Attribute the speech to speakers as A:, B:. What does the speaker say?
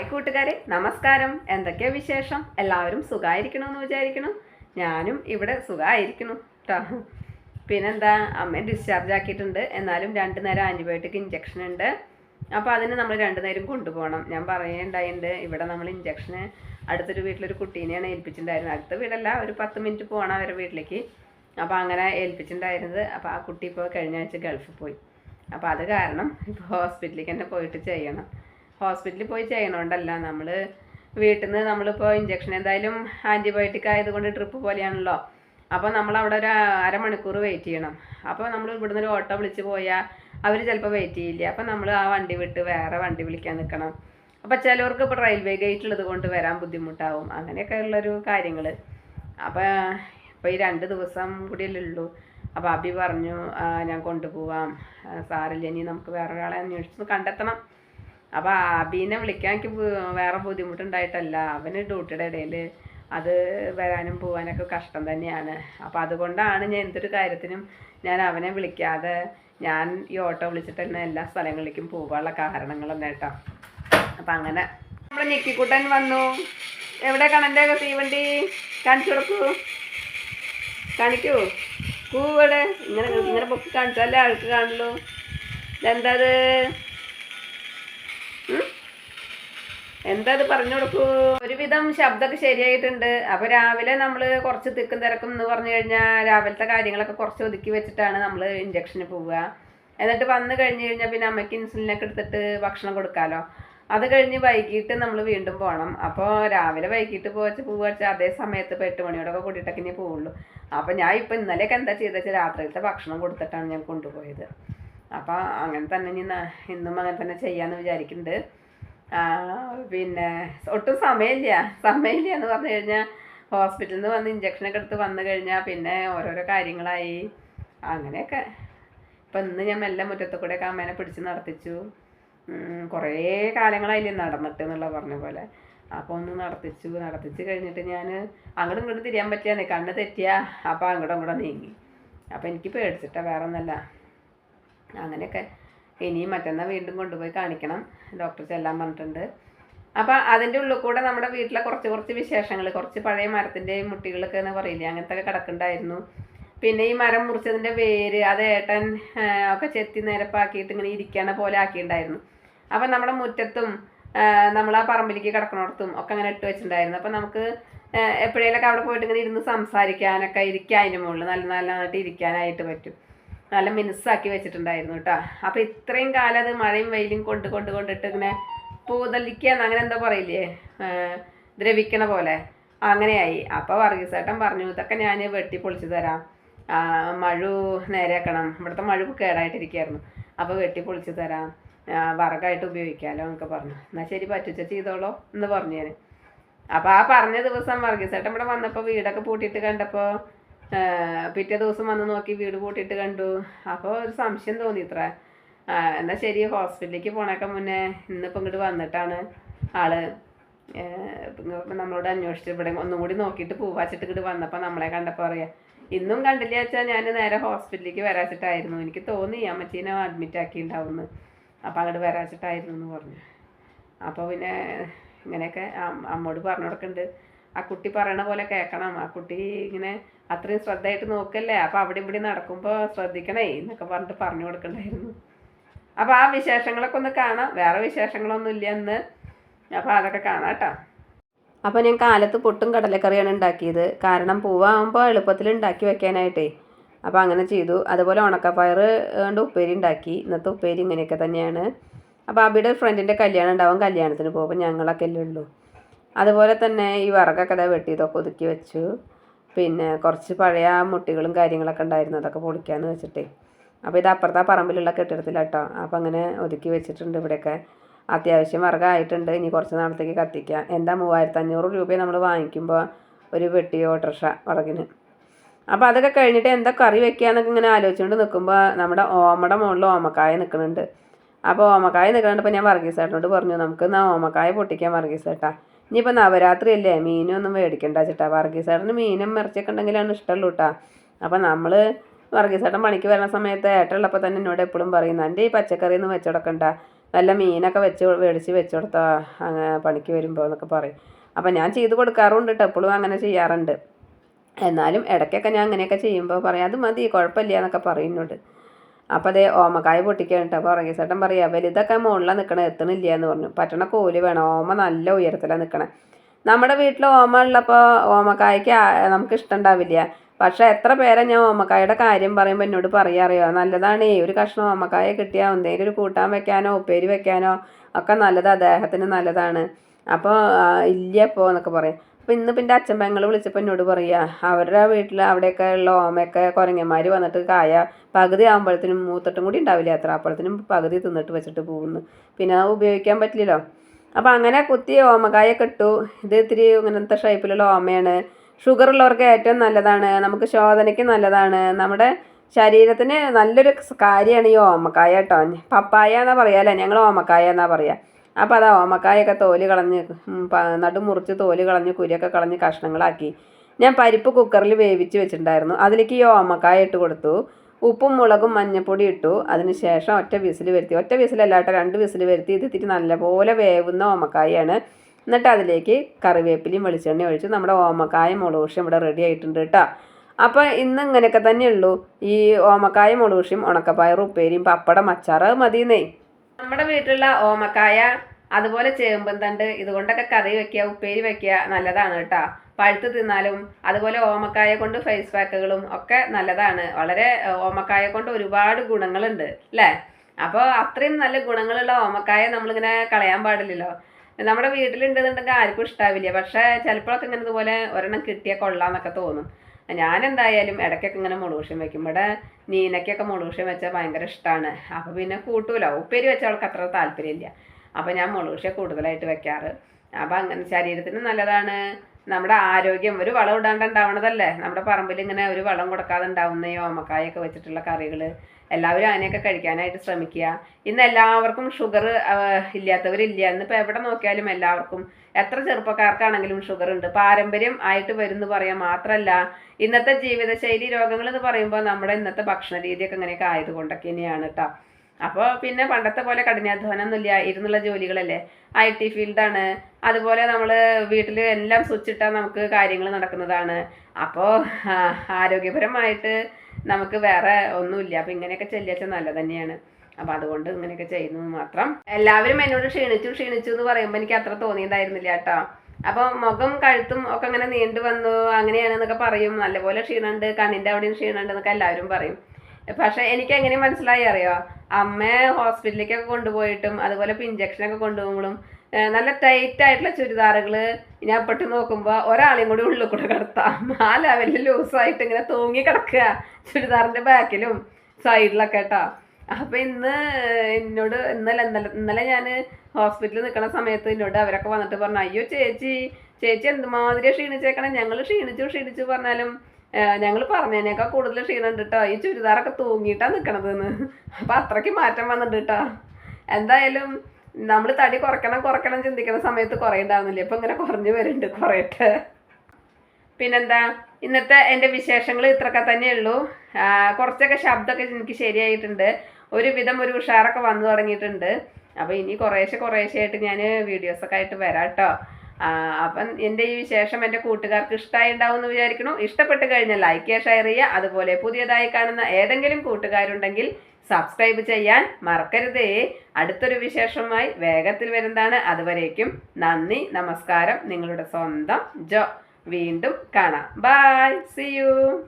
A: Hi കൂട്ടുകാരെ നമസ്കാരം. എന്തൊക്കെയാ വിശേഷം? എല്ലാവരും സുഖമായിരിക്കണമെന്ന് വിചാരിക്കണം ഞാനും ഇവിടെ സുഖമായിരിക്കണം കേട്ടോ പിന്നെന്താ അമ്മ ഡിസ്ചാർജ് ആക്കിയിട്ടുണ്ട്. എന്നാലും രണ്ട് നേരം ആന്റിബയോട്ടിക് ഇഞ്ചക്ഷൻ ഉണ്ട്. അപ്പോൾ അതിന് നമ്മൾ രണ്ട് നേരം കൊണ്ടുപോകണം. ഞാൻ പറയുണ്ടായിട്ടുണ്ട് ഇവിടെ നമ്മൾ ഇഞ്ചക്ഷന് അടുത്തൊരു വീട്ടിലൊരു കുട്ടീനെയാണ് ഏൽപ്പിച്ചിട്ടുണ്ടായിരുന്നത്. അടുത്ത വീടല്ല ഒരു പത്ത് മിനിറ്റ് പോകണം അവരുടെ വീട്ടിലേക്ക്. അപ്പോൾ അങ്ങനെ ഏൽപ്പിച്ചിട്ടുണ്ടായിരുന്നത്. അപ്പോൾ ആ കുട്ടി ഇപ്പോൾ കഴിഞ്ഞ ആഴ്ച ഗൾഫിൽ പോയി. അപ്പോൾ അത് കാരണം ഇപ്പോൾ ഹോസ്പിറ്റലിലേക്ക് തന്നെ പോയിട്ട് ചെയ്യണം. ഹോസ്പിറ്റലിൽ പോയി ചെയ്യണോണ്ടല്ല. നമ്മൾ വീട്ടിൽ നിന്ന് നമ്മളിപ്പോൾ ഇഞ്ചക്ഷൻ എന്തായാലും ആന്റിബയോട്ടിക് ആയതുകൊണ്ട് ട്രിപ്പ് പോലെയാണല്ലോ. അപ്പോൾ നമ്മൾ അവിടെ ഒരു അരമണിക്കൂർ വെയിറ്റ് ചെയ്യണം. അപ്പോൾ നമ്മൾ ഇവിടുന്ന് ഒരു ഓട്ടോ വിളിച്ച് പോയാൽ അവർ ചിലപ്പോൾ വെയിറ്റ് ചെയ്യില്ല. അപ്പോൾ നമ്മൾ ആ വണ്ടി വിട്ട് വേറെ വണ്ടി വിളിക്കാൻ നിൽക്കണം അപ്പോൾ ചിലവർക്ക് ഇപ്പോൾ റെയിൽവേ ഗേറ്റ് ഉള്ളത് കൊണ്ട് വരാൻ ബുദ്ധിമുട്ടാവും. അങ്ങനെയൊക്കെ ഉള്ളൊരു കാര്യങ്ങൾ അപ്പോൾ ഇപ്പോൾ ഈ രണ്ട് ദിവസം കൂടിയല്ലേ ഉള്ളൂ. അപ്പോൾ അബി പറഞ്ഞു "ആ, ഞാൻ കൊണ്ടുപോവാം. സാറില്ല ഇനി നമുക്ക് വേറെ ഒരാളെ അന്വേഷിച്ച് കണ്ടെത്തണം. അപ്പോൾ ആബീനെ വിളിക്കാൻ എനിക്ക് വേറെ ബുദ്ധിമുട്ടുണ്ടായിട്ടല്ല. അവന് ഡ്യൂട്ടിയുടെ ഇടയിൽ അത് വരാനും പോകാനൊക്കെ കഷ്ടം തന്നെയാണ്. അപ്പോൾ അതുകൊണ്ടാണ് ഞാൻ എന്തൊരു കാര്യത്തിനും ഞാൻ അവനെ വിളിക്കാതെ ഞാൻ ഈ ഓട്ടോ വിളിച്ചിട്ട് തന്നെ എല്ലാ സ്ഥലങ്ങളിലേക്കും പോകാനുള്ള കാരണങ്ങളും കേട്ടോ. അപ്പം അങ്ങനെ നമ്മുടെ നിക്കിക്കുട്ടൻ വന്നു. എവിടെ കണന്റെ തീവണ്ടി? കാണിച്ചു കൊടുക്കൂ. കാണിക്കൂ. കൂടെ ഇങ്ങനെ ഇങ്ങനെ പൊക്കി കാണിച്ചാലേ ആൾക്ക് കാണുള്ളൂ. എന്താ? എന്താ അത് പറഞ്ഞു കൊടുക്കൂ? ഒരുവിധം ശബ്ദമൊക്കെ ശരിയായിട്ടുണ്ട്. അപ്പൊ രാവിലെ നമ്മൾ കുറച്ച് തിക്കും തിരക്കും എന്ന് പറഞ്ഞു കഴിഞ്ഞാൽ രാവിലത്തെ കാര്യങ്ങളൊക്കെ കുറച്ച് ഒതുക്കി വെച്ചിട്ടാണ് നമ്മൾ ഇഞ്ചക്ഷന് പോവുക. എന്നിട്ട് വന്നു കഴിഞ്ഞു കഴിഞ്ഞാൽ പിന്നെ അമ്മയ്ക്ക് ഇൻസുലിനൊക്കെ എടുത്തിട്ട് ഭക്ഷണം കൊടുക്കാമല്ലോ അത് കഴിഞ്ഞ് വൈകിട്ട് നമ്മൾ വീണ്ടും പോകണം അപ്പോൾ രാവിലെ വൈകിട്ട് പോവച്ച് പോവുക അതേ സമയത്ത് ഇപ്പോൾ എട്ട് മണിയോടൊക്കെ കൂടിയിട്ടൊക്കെ ഇനി പോവുള്ളൂ. അപ്പോൾ ഞാൻ ഇപ്പോൾ ഇന്നലെയൊക്കെ എന്താ വെച്ചാൽ രാത്രിയിലത്തെ ഭക്ഷണം കൊടുത്തിട്ടാണ് ഞാൻ കൊണ്ടുപോയത്. അപ്പോൾ അങ്ങനെ തന്നെ ഇനി ഇന്നും അങ്ങനെ തന്നെ ചെയ്യാമെന്ന് വിചാരിക്കുന്നുണ്ട് പിന്നെ ഒട്ടും സമയമില്ല സമയമില്ല എന്ന് പറഞ്ഞു കഴിഞ്ഞാൽ ഹോസ്പിറ്റലിൽ നിന്ന് വന്ന് ഇഞ്ചക്ഷനൊക്കെ എടുത്ത് വന്നു കഴിഞ്ഞാൽ പിന്നെ ഓരോരോ കാര്യങ്ങളായി. അങ്ങനെയൊക്കെ. ഇപ്പം ഇന്ന് ഞാൻ മെല്ലെ മുറ്റത്ത് കൂടെയൊക്കെ അമ്മേനെ പിടിച്ച് നടത്തിച്ചു. കുറേ കാലങ്ങളായില്ലേ നടന്നിട്ട് എന്നുള്ള പറഞ്ഞ പോലെ. അപ്പോൾ ഒന്ന് നടത്തിച്ചു. നടത്തിച്ച് കഴിഞ്ഞിട്ട് ഞാൻ അങ്ങോട്ടും ഇങ്ങോട്ടും തിരിയാൻ പറ്റിയാന്നേ. കണ്ണ് തെറ്റിയാ അപ്പോൾ അങ്ങോട്ടും ഇങ്ങോട്ടും നീങ്ങി. അപ്പോൾ എനിക്ക് പേടിച്ചിട്ടാ വേറെ ഒന്നല്ല അങ്ങനെയൊക്കെ. ഇനിയും മറ്റന്നാൾ വീണ്ടും കൊണ്ടുപോയി കാണിക്കണം. ഡോക്ടർ ചെല്ലാൻ പറഞ്ഞിട്ടുണ്ട്. അപ്പോൾ അതിന്റെ ഉള്ളിൽ കൂടെ നമ്മുടെ വീട്ടിലെ കുറച്ച് കുറച്ച് വിശേഷങ്ങൾ കുറച്ച് പഴയ മരത്തിന്റെ മുട്ടികളൊക്കെ എന്ന് പറയില്ലേ അങ്ങനത്തെ ഒക്കെ കിടക്കുന്നുണ്ടായിരുന്നു. പിന്നെ ഈ മരം മുറിച്ചതിന്റെ വേര് അത് ഏട്ടൻ ഒക്കെ ചെത്തി നിരപ്പാക്കിയിട്ട് ഇങ്ങനെ ഇരിക്കണ പോലെ ആക്കിയിട്ടുണ്ടായിരുന്നു. അപ്പം നമ്മുടെ മുറ്റത്തും നമ്മൾ ആ പറമ്പിലേക്ക് കിടക്കണോടത്തും ഒക്കെ അങ്ങനെ ഇട്ട് വെച്ചിട്ടുണ്ടായിരുന്നു. അപ്പം നമുക്ക് എപ്പോഴേലൊക്കെ അവിടെ പോയിട്ട് ഇങ്ങനെ ഇരുന്ന് സംസാരിക്കാനൊക്കെ ഇരിക്കാൻ അതിന്റെ മുകളിൽ നല്ല നല്ലതായിട്ട് ഇരിക്കാനായിട്ട് പറ്റും. നല്ല മിനുസാക്കി വെച്ചിട്ടുണ്ടായിരുന്നു കേട്ടോ അപ്പോൾ ഇത്രയും കാലം അത് മഴയും വെയിലും കൊണ്ട് കൊണ്ട് കൊണ്ടിട്ട് ഇങ്ങനെ പൂതലിക്കാന്ന് അങ്ങനെ എന്താ പറയില്ലേ? ദ്രവിക്കണ പോലെ. അങ്ങനെയായി. അപ്പോൾ വർഗീസേട്ടൻ പറഞ്ഞു ഇതൊക്കെ ഞാൻ വെട്ടി പൊളിച്ചു തരാം. മഴ നേരെയാക്കണം. ഇവിടുത്തെ മഴ കേടായിട്ടിരിക്കുകയായിരുന്നു. അപ്പോൾ വെട്ടി പൊളിച്ചു തരാം. വറകായിട്ട് ഉപയോഗിക്കാമല്ലോ എന്നൊക്കെ പറഞ്ഞു. എന്നാൽ ശരി പറ്റുച്ച ചെയ്തോളോ എന്ന് പറഞ്ഞു ഞാൻ അപ്പോൾ ആ പറഞ്ഞ ദിവസം വർഗീസേട്ടൻ ഇവിടെ വന്നപ്പോൾ വീടൊക്കെ പൂട്ടിയിട്ട് കണ്ടപ്പോൾ പിറ്റേ ദിവസം വന്ന് നോക്കി വീട് പൂട്ടിയിട്ട് കണ്ടു. അപ്പോൾ ഒരു സംശയം തോന്നി ഇത്ര. എന്നാൽ ശരി ഹോസ്പിറ്റലിലേക്ക് പോണേക്ക മുന്നേ ഇന്നിപ്പോൾ ഇങ്ങോട്ട് വന്നിട്ടാണ് ആൾ. നമ്മളോട് അന്വേഷിച്ചു ഇവിടെ ഒന്നും കൂടി നോക്കിയിട്ട് പൂവാച്ചിട്ട് ഇങ്ങോട്ട് വന്നപ്പോൾ നമ്മളെ കണ്ടപ്പോൾ പറയാം ഇന്നും കണ്ടില്ല വെച്ചാൽ ഞാൻ നേരെ ഹോസ്പിറ്റലിലേക്ക് വരാച്ചിട്ടായിരുന്നു. എനിക്ക് തോന്നി അമ്മച്ചീനെ അഡ്മിറ്റ് ആക്കിയിട്ടുണ്ടാവുമെന്ന് അപ്പോൾ അങ്ങോട്ട് വരാച്ചിട്ടായിരുന്നു എന്ന് പറഞ്ഞു. അപ്പോൾ പിന്നെ ഇങ്ങനെയൊക്കെ അമ്മോട് പറഞ്ഞു കൊടുക്കുന്നുണ്ട് ആ കുട്ടി പറയണ പോലെ കേൾക്കണം ആ കുട്ടി ഇങ്ങനെ അത്രയും ശ്രദ്ധയായിട്ട് നോക്കല്ലേ? അപ്പോൾ അവിടെ ഇവിടെ നടക്കുമ്പോൾ ശ്രദ്ധിക്കണേ എന്നൊക്കെ പറഞ്ഞിട്ട് പറഞ്ഞു കൊടുക്കണ്ടായിരുന്നു. അപ്പോൾ ആ വിശേഷങ്ങളൊക്കെ ഒന്ന് കാണാം. വേറെ വിശേഷങ്ങളൊന്നും ഇല്ല എന്ന് അപ്പോൾ അതൊക്കെ കാണാം കേട്ടോ. അപ്പോൾ ഞാൻ കാലത്ത് പൊട്ടും കടലക്കറിയാണ് ഉണ്ടാക്കിയത്. കാരണം പൂവാകുമ്പോൾ എളുപ്പത്തിൽ ഉണ്ടാക്കി വെക്കാനായിട്ടേ. അപ്പോൾ അങ്ങനെ ചെയ്തു. അതുപോലെ ഉണക്കപ്പയർ കൊണ്ട് ഉപ്പേരി ഉണ്ടാക്കി. ഇന്നത്തെ ഉപ്പേരി ഇങ്ങനെയൊക്കെ തന്നെയാണ്. അപ്പോൾ അബിയുടെ ഫ്രണ്ടിന്റെ കല്യാണം ഉണ്ടാവും കല്യാണത്തിന് പോകുമ്പോൾ ഞങ്ങളൊക്കെ അല്ലേ ഉള്ളൂ. അതുപോലെ തന്നെ ഈ വിറകൊക്കെ ഇതാ ഒതുക്കി വെച്ചു. പിന്നെ കുറച്ച് പഴയ മുട്ടികളും കാര്യങ്ങളൊക്കെ ഉണ്ടായിരുന്നു. അതൊക്കെ പൊളിക്കാന്ന് വെച്ചിട്ടേ. അപ്പോൾ ഇത് അപ്പുറത്തെ പറമ്പിലുള്ള പറമ്പിലുള്ള കെട്ടിടത്തിലാട്ടോ അപ്പോൾ അങ്ങനെ ഒതുക്കി വെച്ചിട്ടുണ്ട് ഇവിടെയൊക്കെ. അത്യാവശ്യം വിറകായിട്ടുണ്ട്. ഇനി കുറച്ച് നാളത്തേക്ക് കത്തിക്കാം. എന്താ മൂവായിരത്തി അഞ്ഞൂറ് രൂപ നമ്മൾ വാങ്ങിക്കുമ്പോൾ ഒരു വെട്ടി ഓട്ടർഷ വിറകിന്. അപ്പോൾ അതൊക്കെ കഴിഞ്ഞിട്ട് എന്താ കറി വെക്കാന്നൊക്കെ ഇങ്ങനെ ആലോചിച്ചുകൊണ്ട് നിൽക്കുമ്പോൾ നമ്മുടെ ഓമയുടെ മുകളിൽ ഓമക്കായ നിൽക്കുന്നുണ്ട് അപ്പോൾ ഓമക്കായ നിൽക്കുന്നുണ്ട് ഞാൻ വർഗീസ് ചേട്ടനോട് പറഞ്ഞു നമുക്ക് എന്നാൽ ഓമക്കായ പൊട്ടിക്കാൻ വർഗീസേട്ടാ ഇനിയിപ്പോൾ നവരാത്രി അല്ലേ മീനൊന്നും മേടിക്കണ്ട ചേട്ടാ. വർഗീസേട്ടന് മീനും ഇറച്ചിയൊക്കെ ഉണ്ടെങ്കിലാണ് ഇഷ്ടമുള്ളൂ കേട്ടാ അപ്പോൾ നമ്മൾ വർഗീസേട്ടൻ പണിക്ക് വരുന്ന സമയത്ത് ഏട്ടുള്ളപ്പോൾ തന്നെ എന്നോട് എപ്പോഴും പറയുന്നു എന്റെ ഈ പച്ചക്കറി ഒന്നും വെച്ചു കൊടുക്കണ്ട നല്ല മീനൊക്കെ വെച്ച് മേടിച്ച് വെച്ചു കൊടുത്താൽ അങ്ങനെ പണിക്ക് വരുമ്പോൾ എന്നൊക്കെ പറയും. അപ്പം ഞാൻ ചെയ്ത് കൊടുക്കാറുണ്ട് കേട്ടോ എപ്പോഴും അങ്ങനെ ചെയ്യാറുണ്ട്. എന്നാലും ഇടയ്ക്കൊക്കെ ഞാൻ അങ്ങനെയൊക്കെ ചെയ്യുമ്പോൾ പറയാം അത് മതി കുഴപ്പമില്ല എന്നൊക്കെ പറയുന്നുണ്ട് അപ്പോൾ അതേ ഓമക്കായ പൊട്ടിക്കാൻ കേട്ടോ അപ്പോൾ ഉറങ്ങിച്ചേട്ടൻ പറയുക വലുതൊക്കെ മുകളിലാണ് നിൽക്കണേ എത്തണില്ല എന്ന് പറഞ്ഞു. പറ്റണ കോൽ വേണം ഓമ നല്ല ഉയരത്തിലാണ് നിൽക്കണേ നമ്മുടെ വീട്ടിൽ ഓമ ഉള്ളപ്പോൾ ഓമക്കായ്ക്ക് നമുക്ക് ഇഷ്ടം ഉണ്ടാവില്ല. പക്ഷെ എത്ര പേരെ ഞാൻ ഓമക്കായുടെ കാര്യം പറയുമ്പോൾ എന്നോട് പറയാറിയോ? നല്ലതാണ് ഒരു കഷ്ണം ഓമക്കായ കിട്ടിയാൽ എന്തെങ്കിലും ഒരു കൂട്ടാൻ വെക്കാനോ ഉപ്പേരി വെക്കാനോ ഒക്കെ നല്ലത് അദ്ദേഹത്തിന് നല്ലതാണ്. അപ്പോൾ ഇല്ല ഇപ്പോൾ എന്നൊക്കെ പറയും. അപ്പോൾ ഇന്ന് പിന്നെ അച്ഛൻ പെങ്ങൾ വിളിച്ചപ്പോൾ എന്നോട് പറയുക അവരുടെ വീട്ടിൽ അവിടെയൊക്കെ ഉള്ള ഓമയൊക്കെ കുരങ്ങന്മാർ വന്നിട്ട് കായ പകുതി ആകുമ്പോഴത്തേനും മൂത്തട്ടും കൂടി ഉണ്ടാവില്ല അത്ര അപ്പോഴത്തേനും പകുതി തിന്നിട്ട് വെച്ചിട്ട് പോകുന്നു. പിന്നെ അത് ഉപയോഗിക്കാൻ പറ്റില്ലല്ലോ. അപ്പോൾ അങ്ങനെ കുത്തി ഓമക്കായൊക്കെ ഇട്ടു. ഇത് ഇത്തിരി ഇങ്ങനത്തെ ഷേപ്പിലുള്ള ഓമയാണ്. ഷുഗർ ഉള്ളവർക്ക് ഏറ്റവും നല്ലതാണ്. നമുക്ക് ശോധനയ്ക്ക് നല്ലതാണ്. നമ്മുടെ ശരീരത്തിന് നല്ലൊരു കാര്യമാണ് ഈ ഓമക്കായ കേട്ടോ. പപ്പായ എന്നാ പറയാല്ലേ ഞങ്ങൾ ഓമക്കായ എന്നാ പറയുക അപ്പോൾ അതാ ഓമക്കായൊക്കെ തോൽ കളഞ്ഞ് നടുമുറിച്ച് നടു മുറിച്ച് തോൽ കളഞ്ഞ് കുരിയൊക്കെ കളഞ്ഞ് കഷ്ണങ്ങളാക്കി. ഞാൻ പരിപ്പ് കുക്കറിൽ വേവിച്ച് വെച്ചിട്ടുണ്ടായിരുന്നു. അതിലേക്ക് ഈ ഓമക്കായ ഇട്ട് കൊടുത്തു. ഉപ്പും മുളകും മഞ്ഞപ്പൊടി ഇട്ടു. അതിന് ശേഷം ഒറ്റ വിസിൽ വരുത്തി. ഒറ്റ വിസിലല്ല രണ്ട് വിസിൽ വരുത്തി. ഇത് നല്ലപോലെ വേവുന്ന ഓമക്കായാണ്. എന്നിട്ട് അതിലേക്ക് കറിവേപ്പിലയും വെളിച്ചെണ്ണ ഒഴിച്ച് നമ്മുടെ ഓമക്കായ മുളകുഷ്യം ഇവിടെ റെഡി ആയിട്ടുണ്ട് കേട്ടോ. അപ്പോൾ ഇന്ന് ഇങ്ങനെയൊക്കെ തന്നെയുള്ളൂ. ഈ ഓമക്കായ മുളകുഷ്യം ഉണക്കപ്പയറും ഉപ്പേരിയും പപ്പടം അച്ചാറ് മതിയെന്നേ. നമ്മുടെ വീട്ടിലുള്ള ഓമക്കായ അതുപോലെ ചേമ്പും തണ്ട് ഇതുകൊണ്ടൊക്കെ കറി വെക്കുക ഉപ്പേരി വെക്കുക നല്ലതാണ് കേട്ടോ. പഴുത്ത് തിന്നാലും അതുപോലെ ഓമക്കായ കൊണ്ട് ഫേസ് പാക്കുകളും ഒക്കെ നല്ലതാണ്. വളരെ ഓമക്കായ കൊണ്ട് ഒരുപാട് ഗുണങ്ങളുണ്ട് അല്ലേ? അപ്പോൾ അത്രയും നല്ല ഗുണങ്ങളുള്ള ഓമക്കായ നമ്മളിങ്ങനെ കളയാൻ പാടില്ലല്ലോ. നമ്മുടെ വീട്ടിലുണ്ടെന്നുണ്ടെങ്കിൽ ആർക്കും ഇഷ്ടാവില്ല. പക്ഷേ ചിലപ്പോഴൊക്കെ ഇങ്ങനെ ഇതുപോലെ ഒരെണ്ണം കിട്ടിയാൽ കൊള്ളാന്നൊക്കെ തോന്നും. ഞാൻ എന്തായാലും ഇടയ്ക്കൊക്കെ ഇങ്ങനെ മുളകുഷ്യം വെക്കും. ഇവിടെ നീനയ്ക്കൊക്കെ മുളകുഷ്യം വെച്ചാൽ ഭയങ്കര ഇഷ്ടമാണ് അപ്പോൾ പിന്നെ കൂട്ടൂല. ഉപ്പേരി വെച്ചാൽ അവൾക്ക് അത്ര താല്പര്യമില്ല. അപ്പോൾ ഞാൻ മുളകുഷ്യം കൂടുതലായിട്ട് വെക്കാറ്. അപ്പോൾ അങ്ങനെ ശരീരത്തിന് നല്ലതാണ്. നമ്മുടെ ആരോഗ്യം ഒരു വളം ഇടാണ്ട് ഉണ്ടാവണതല്ലേ നമ്മുടെ പറമ്പിൽ ഇങ്ങനെ ഒരു വളം കൊടുക്കാതെ ഉണ്ടാവുന്ന ഓമക്കായൊക്കെ വെച്ചിട്ടുള്ള കറികൾ എല്ലാവരും അതിനെയൊക്കെ കഴിക്കാനായിട്ട് ശ്രമിക്കുക. ഇന്ന് എല്ലാവർക്കും ഷുഗർ ഇല്ലാത്തവരില്ല. ഇന്നിപ്പോൾ എവിടെ നോക്കിയാലും എല്ലാവർക്കും എത്ര ചെറുപ്പക്കാർക്കാണെങ്കിലും ഷുഗർ ഉണ്ട് പാരമ്പര്യം ആയിട്ട് വരുന്നു പറയാൻ മാത്രമല്ല ഇന്നത്തെ ജീവിതശൈലി രോഗങ്ങൾ എന്ന് പറയുമ്പോൾ നമ്മുടെ ഇന്നത്തെ ഭക്ഷണ രീതിയൊക്കെ ഇങ്ങനെയൊക്കെ ആയതുകൊണ്ടൊക്കെ തന്നെയാണ് കേട്ടോ അപ്പോൾ പിന്നെ പണ്ടത്തെ പോലെ കഠിനാധ്വാനമൊന്നുമില്ല. ഇരുന്നുള്ള ജോലികളല്ലേ? ഐ ടി ഫീൽഡാണ് അതുപോലെ നമ്മൾ വീട്ടിൽ എല്ലാം സ്വിച്ച് ഇട്ടാൽ നമുക്ക് കാര്യങ്ങൾ നടക്കുന്നതാണ്. അപ്പോൾ ആരോഗ്യപരമായിട്ട് നമുക്ക് വേറെ ഒന്നുമില്ല. അപ്പോൾ ഇങ്ങനെയൊക്കെ ചെല്ലിയാച്ച നല്ലത് തന്നെയാണ്. അപ്പം അതുകൊണ്ട് ഇങ്ങനെയൊക്കെ ചെയ്യുന്നു മാത്രം. എല്ലാവരും എന്നോട് ക്ഷീണിച്ചു ക്ഷീണിച്ചു എന്ന് പറയുമ്പോൾ എനിക്ക് അത്ര തോന്നിയിട്ടുണ്ടായിരുന്നില്ല കേട്ടോ. അപ്പോൾ മുഖം കഴുത്തും ഒക്കെ അങ്ങനെ നീണ്ടു വന്നു അങ്ങനെയാണെന്നൊക്കെ പറയും. നല്ലപോലെ ക്ഷീണമുണ്ട്. കണ്ണിന്റെ അവിടെയും ക്ഷീണമുണ്ട് എന്നൊക്കെ എല്ലാവരും പറയും. പക്ഷെ എനിക്ക് എങ്ങനെ മനസ്സിലായി അറിയോ? അമ്മയെ ഹോസ്പിറ്റലിലേക്കൊക്കെ കൊണ്ടുപോയിട്ടും അതുപോലെ ഇപ്പം ഇഞ്ചക്ഷനൊക്കെ കൊണ്ടുപോകുമ്പോഴും നല്ല ടൈറ്റ് ആയിട്ടുള്ള ചുരിദാറുകൾ ഞാൻ അപ്പട്ട് നോക്കുമ്പോൾ ഒരാളെയും കൂടി ഉള്ളിൽ കൂടെ കിടത്താം. ആ ലെവലിൽ ലൂസായിട്ട് ഇങ്ങനെ തൂങ്ങി കിടക്കുക ചുരിദാറിന്റെ ബാക്കിലും സൈഡിലൊക്കെ കേട്ടോ. അപ്പം ഇന്ന് എന്നോട് ഇന്നലെ ഇന്നലെ ഇന്നലെ ഞാൻ ഹോസ്പിറ്റലിൽ നിൽക്കുന്ന സമയത്ത് എന്നോട് അവരൊക്കെ വന്നിട്ട് പറഞ്ഞു അയ്യോ ചേച്ചി ചേച്ചി എന്തുമാതിരി ക്ഷീണിച്ചേക്കണേ? ഞങ്ങൾ ക്ഷീണിച്ചു ക്ഷീണിച്ചു പറഞ്ഞാലും ഞങ്ങൾ പറഞ്ഞതിനേക്കാൾ കൂടുതൽ ക്ഷീണം കേട്ടോ ഈ ചുരിദാറൊക്കെ തൂങ്ങിയിട്ടാണ് നിൽക്കണതെന്ന് അപ്പം അത്രയ്ക്ക് മാറ്റം വന്നിട്ട് കേട്ടോ എന്തായാലും നമ്മൾ തടി കുറയ്ക്കണം കുറയ്ക്കണം ചിന്തിക്കുന്ന സമയത്ത് കുറേ ഉണ്ടാവുന്നില്ലേ ഇപ്പം ഇങ്ങനെ കുറഞ്ഞു വരുന്നുണ്ട് കുറയട്ടെ. പിന്നെന്താ? ഇന്നത്തെ എന്റെ വിശേഷങ്ങൾ ഇത്രയൊക്കെ തന്നെയുള്ളൂ. കുറച്ചൊക്കെ ശബ്ദമൊക്കെ എനിക്ക് ശരിയായിട്ടുണ്ട്. ഒരുവിധം ഒരു ഉഷാറൊക്കെ വന്നു തുടങ്ങിയിട്ടുണ്ട്. അപ്പോൾ ഇനി കുറേശ്ശെ കുറേശ്ശെ ആയിട്ട് ഞാൻ വീഡിയോസൊക്കെ ആയിട്ട് വരാം കേട്ടോ അപ്പം എന്റെ ഈ വിശേഷം എന്റെ കൂട്ടുകാർക്ക് ഇഷ്ടമായി ഉണ്ടാവും എന്ന് വിചാരിക്കണു ഇഷ്ടപ്പെട്ട് കഴിഞ്ഞാൽ ലൈക്ക് ചെയ്യുക ഷെയർ ചെയ്യുക. അതുപോലെ പുതിയതായി കാണുന്ന ഏതെങ്കിലും കൂട്ടുകാരുണ്ടെങ്കിൽ സബ്സ്ക്രൈബ് ചെയ്യാൻ മറക്കരുതേ. അടുത്തൊരു വിശേഷമായി വേഗത്തിൽ വരുന്നതാണ്. അതുവരേക്കും നന്ദി നമസ്കാരം. നിങ്ങളുടെ സ്വന്തം ജോ. വീണ്ടും കാണാം. By C U